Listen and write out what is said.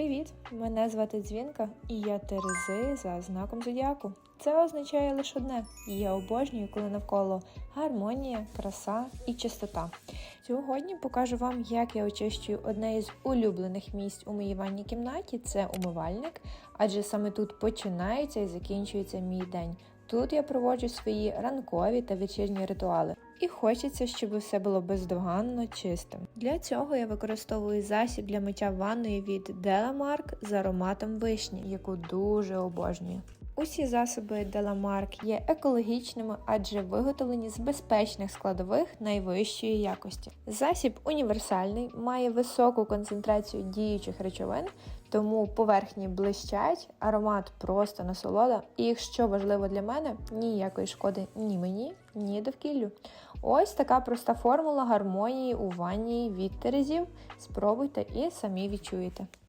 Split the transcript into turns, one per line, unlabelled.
Привіт! Мене звати Дзвінка і я Терези за знаком зодіаку. Це означає лише одне: я обожнюю, коли навколо гармонія, краса і чистота. Сьогодні покажу вам, як я очищую одне із улюблених місць у моїй ванній кімнаті це умивальник, адже саме тут починається і закінчується мій день. Тут я проводжу свої ранкові та вечірні ритуали. І хочеться, щоб все було бездоганно чистим. Для цього я використовую засіб для миття ванної від Delamark з ароматом вишні, яку дуже обожнюю. Усі засоби Delamark є екологічними, адже виготовлені з безпечних складових найвищої якості. Засіб універсальний, має високу концентрацію діючих речовин, тому поверхні блищать, аромат просто насолода. І що важливо для мене, ніякої шкоди ні мені, ні довкіллю. Ось така проста формула гармонії у ванні від терезів. Спробуйте і самі відчуєте.